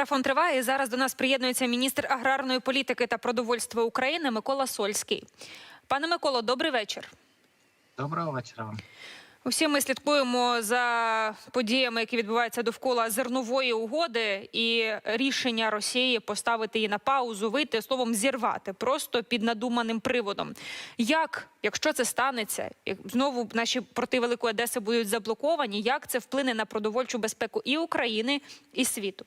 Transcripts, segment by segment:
Марафон триває. І Зараз до нас приєднується міністр аграрної політики та продовольства України Микола Сольський. Пане Миколо, добрий вечір. Доброго вечора вам. Усі ми слідкуємо за подіями, які відбуваються довкола зернової угоди, і рішення Росії поставити її на паузу, вийти словом зірвати просто під надуманим приводом. Як, якщо це станеться, як знову наші порти Великої Одеси будуть заблоковані, як це вплине на продовольчу безпеку і України, і світу?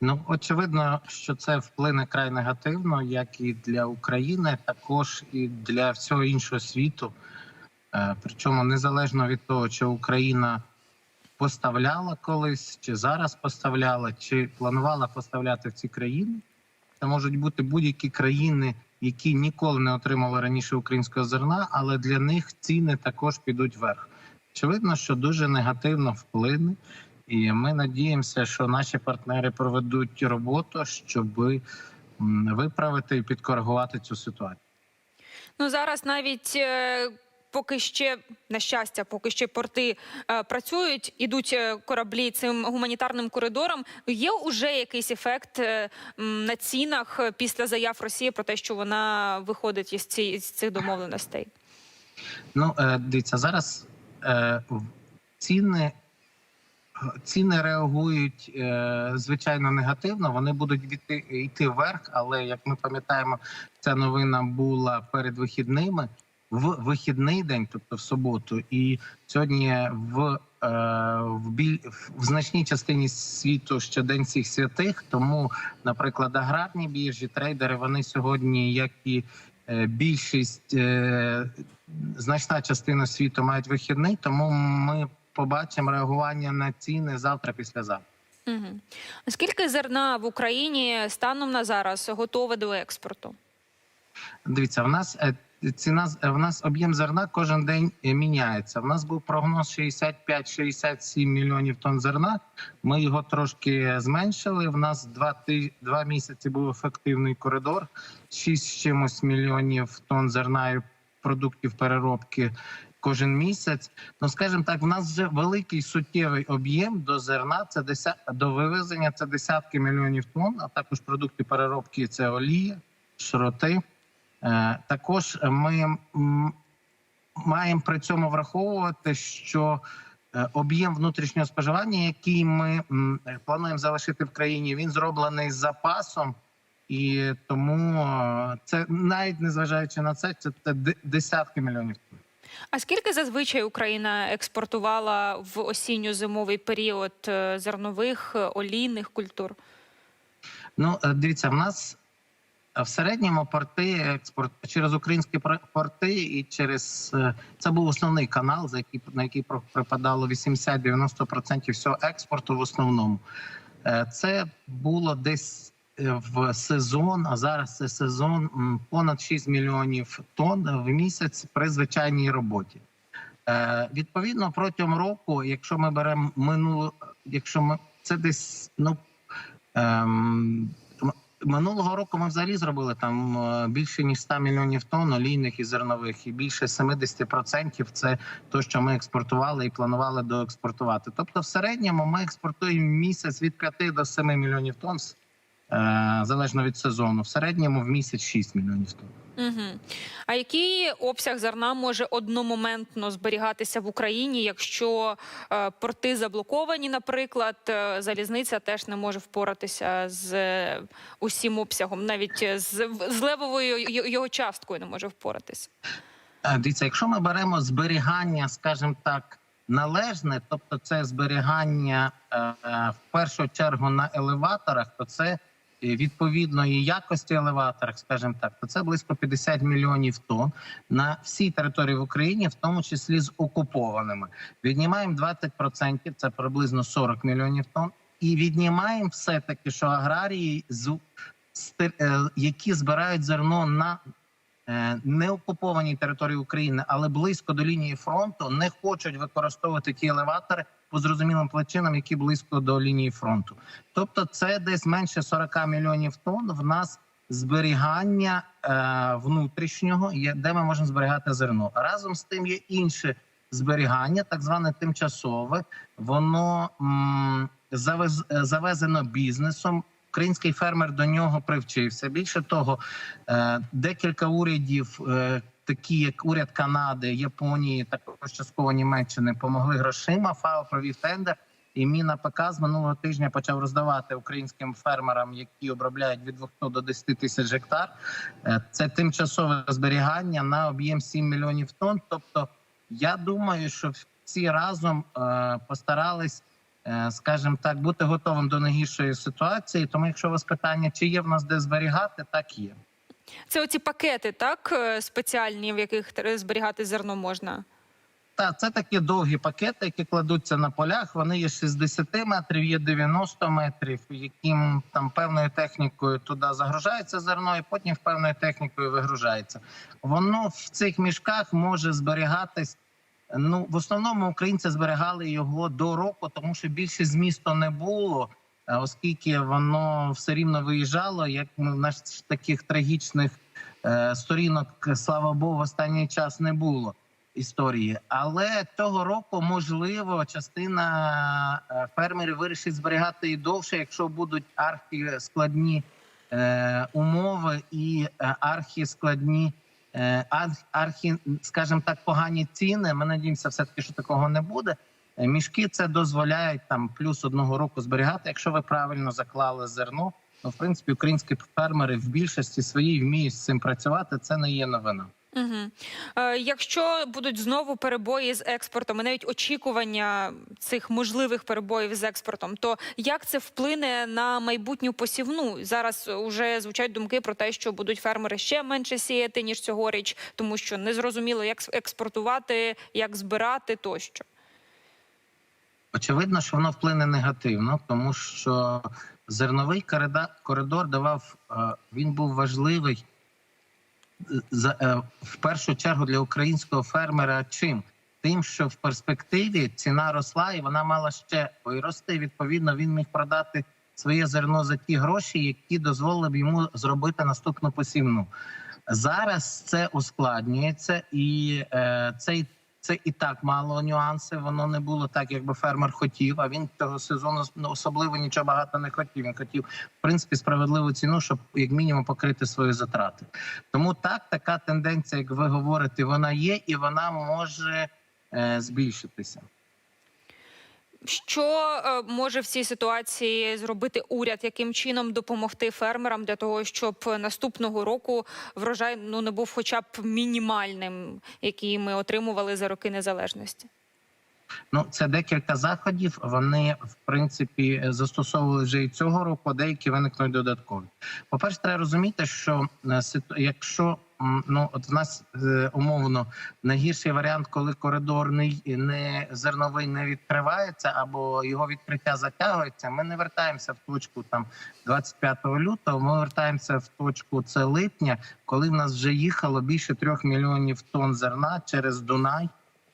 Ну очевидно, що це вплине край негативно, як і для України, також і для всього іншого світу. Е, Причому незалежно від того, чи Україна поставляла колись, чи зараз поставляла, чи планувала поставляти в ці країни. Це можуть бути будь-які країни, які ніколи не отримали раніше українського зерна, але для них ціни також підуть вверх. Очевидно, що дуже негативно вплине. І ми надіємося, що наші партнери проведуть роботу, щоб виправити і підкоригувати цю ситуацію. Ну зараз навіть е, поки ще на щастя, поки ще порти е, працюють, ідуть е, кораблі цим гуманітарним коридором. Є уже якийсь ефект е, на цінах е, після заяв Росії про те, що вона виходить із, ці, із цих домовленостей. Ну е, дивіться, зараз е, ціни. Ціни реагують е, звичайно негативно. Вони будуть йти, йти вверх, але як ми пам'ятаємо, ця новина була перед вихідними в вихідний день, тобто в суботу, і сьогодні в, е, в, біль, в значній частині світу ще день всіх святих. Тому, наприклад, аграрні біржі, трейдери вони сьогодні, як і е, більшість, значна частина світу мають вихідний, тому ми побачимо реагування на ціни завтра, післязавтра. Угу. Скільки зерна в Україні станом на зараз готове до експорту? Дивіться, в нас е, ціна з- в нас об'єм зерна кожен день е, міняється. В нас був прогноз 65-67 мільйонів тонн зерна. Ми його трошки зменшили. В нас два ти два місяці був ефективний коридор, 6 з чимось мільйонів тонн зерна і продуктів переробки. Кожен місяць, ну скажімо так, в нас вже великий суттєвий об'єм до зерна. Це деся... до вивезення. Це десятки мільйонів тонн, а також продукти переробки. Це олія, шроти. Е, Також ми маємо при цьому враховувати, що е, об'єм внутрішнього споживання, який ми плануємо залишити в країні, він зроблений з запасом, і тому е, це навіть незважаючи на це, це десятки мільйонів. А скільки зазвичай Україна експортувала в осінньо-зимовий період е, зернових е, олійних культур? Ну е, дивіться, в нас в середньому порти експорт через українські порти і через це був основний канал, за який на який припадало 80-90% всього експорту в основному. Це було десь в сезон, а зараз це сезон понад 6 мільйонів тонн в місяць при звичайній роботі. Е, Відповідно, протягом року, якщо ми беремо минулу, якщо ми це десь ну. Ем, Минулого року ми взагалі зробили там е, більше ніж 100 мільйонів тонн олійних і зернових, і більше 70% це те, що ми експортували і планували доекспортувати. Тобто, в середньому ми експортуємо місяць від 5 до 7 мільйонів тонн, е, залежно від сезону. В середньому в місяць 6 мільйонів тонн. Угу. А який обсяг зерна може одномоментно зберігатися в Україні, якщо е, порти заблоковані, наприклад, е, залізниця теж не може впоратися з е, усім обсягом, навіть е, з, з левовою його часткою не може впоратися. Е, Дивіться, якщо ми беремо зберігання, скажімо так, належне, тобто це зберігання е, е, в першу чергу на елеваторах, то це е, відповідної якості елеваторах, скажімо так, то це близько 50 мільйонів тонн на всій території в Україні, в тому числі з окупованими. Віднімаємо 20%, це приблизно 40 мільйонів тонн, і віднімаємо все таки, що аграрії з е, які збирають зерно на е, неокупованій території України, але близько до лінії фронту, не хочуть використовувати ті елеватори по зрозумілим причинам, які близько до лінії фронту. Тобто, це десь менше 40 мільйонів тонн. В нас зберігання е, внутрішнього, де ми можемо зберігати зерно. Разом з тим є інше зберігання, так зване тимчасове. Воно завез, е, завезено бізнесом. Український фермер до нього привчився. Більше того, е, декілька урядів, е, такі як уряд Канади, Японії, також частково Німеччини, помогли грошима. ФАО провів тендер. І Міна ПК з минулого тижня почав роздавати українським фермерам, які обробляють від 200 до 10 тисяч гектар. Е, Це тимчасове зберігання на об'єм 7 мільйонів тонн. Тобто, я думаю, що всі разом постарались, скажімо так, бути готовим до найгіршої ситуації. Тому, якщо у вас питання, чи є в нас де зберігати, так є. Це оці пакети, так е, спеціальні, в яких зберігати зерно можна. Так, це такі довгі пакети, які кладуться на полях. Вони є 60 метрів, є 90 метрів, яким там певною технікою туди загружається зерно, і потім певною технікою вигружається. Воно в цих мішках може зберігатись. Ну, в основному українці зберігали його до року, тому що більше змісту не було, е, оскільки воно все рівно виїжджало. Як ми наш таких трагічних е, сторінок, слава Богу, останній час не було історії. Але того року, можливо, частина е, фермерів вирішить зберігати і довше, якщо будуть архіскладні е, умови і е, архіскладні, е, арх- архі, скажімо так, погані ціни. Ми надіємося, все таки, що такого не буде. Е, Мішки це дозволяють там плюс одного року зберігати, якщо ви правильно заклали зерно. Ну, в принципі, українські фермери в більшості своїй вміють з цим працювати. Це не є новина. Угу. Е, якщо будуть знову перебої з експортом, і навіть очікування цих можливих перебоїв з експортом, то як це вплине на майбутню посівну? Зараз вже звучать думки про те, що будуть фермери ще менше сіяти ніж цьогоріч, тому що незрозуміло, як експортувати, як збирати тощо. Очевидно, що воно вплине негативно, тому що зерновий коридор, давав е, він був важливий в першу чергу для українського фермера. Чим тим, що в перспективі ціна росла, і вона мала ще вирости. Відповідно, він міг продати своє зерно за ті гроші, які дозволили б йому зробити наступну посівну. Зараз це ускладнюється, і е, цей це і так мало нюанси. Воно не було так, якби фермер хотів. А він цього сезону ну, особливо нічого багато не хотів. Він хотів в принципі справедливу ціну, щоб як мінімум покрити свої затрати. Тому так, така тенденція, як ви говорите, вона є, і вона може е, збільшитися. Що е, може в цій ситуації зробити уряд? Яким чином допомогти фермерам для того, щоб наступного року врожай ну не був хоча б мінімальним, який ми отримували за роки незалежності? Ну, це декілька заходів. Вони в принципі застосовували вже і цього року. Деякі виникнуть додаткові. По перше, треба розуміти, що е, якщо ну от в нас е, умовно найгірший варіант, коли коридор не, не зерновий не відкривається або його відкриття затягується. Ми не вертаємося в точку там 25 лютого. Ми вертаємося в точку це липня, коли в нас вже їхало більше трьох мільйонів тонн зерна через Дунай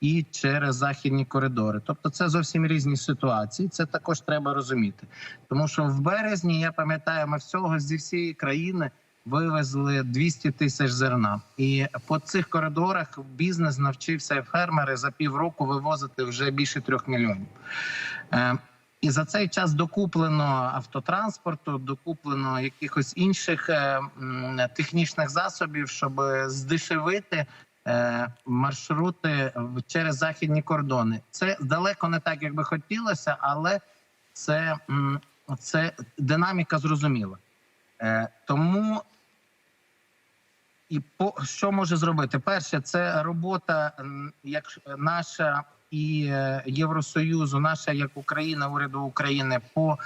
і через західні коридори. Тобто, це зовсім різні ситуації. Це також треба розуміти. Тому що в березні я пам'ятаю, ми всього зі всієї країни вивезли 200 тисяч зерна, і по цих коридорах бізнес навчився фермери за півроку вивозити вже більше трьох мільйонів. Е, і за цей час докуплено автотранспорту, докуплено якихось інших е, технічних засобів, щоб здешевити е, маршрути через західні кордони. Це далеко не так, як би хотілося, але це, це динаміка зрозуміла. Е, Тому і по що може зробити? Перше, це робота як наша і е, Євросоюзу, наша як Україна, уряду України по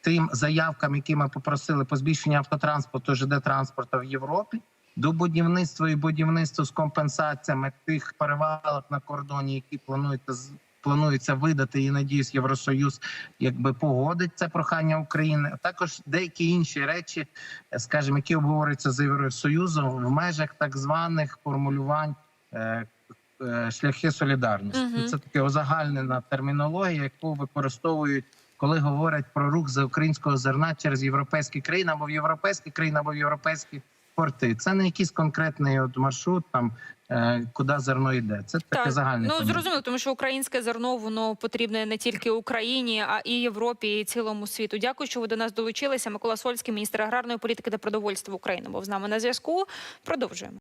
тим заявкам, які ми попросили по збільшенню автотранспорту, ЖД транспорту в Європі. До будівництва і будівництва з компенсаціями тих перевалок на кордоні, які планується з- планується видати, і надіюсь, Євросоюз якби погодить це прохання України. А також деякі інші речі, е, скажімо, які обговорюються з Євросоюзом в межах так званих формулювань е, е, шляхи солідарності. Мгм. Це таке узагальнена термінологія, яку використовують. Коли говорять про рух за українського зерна через європейські країни або в європейські країни, або в європейські порти. Це не якийсь конкретний от маршрут, там е, куди зерно йде. Це таке загальне. ну зрозуміло, тому що українське зерно воно потрібне не тільки Україні, а і Європі, і цілому світу. Дякую, що ви до нас долучилися. Микола Сольський, міністр аграрної політики та продовольства України, був з нами на зв'язку. Продовжуємо.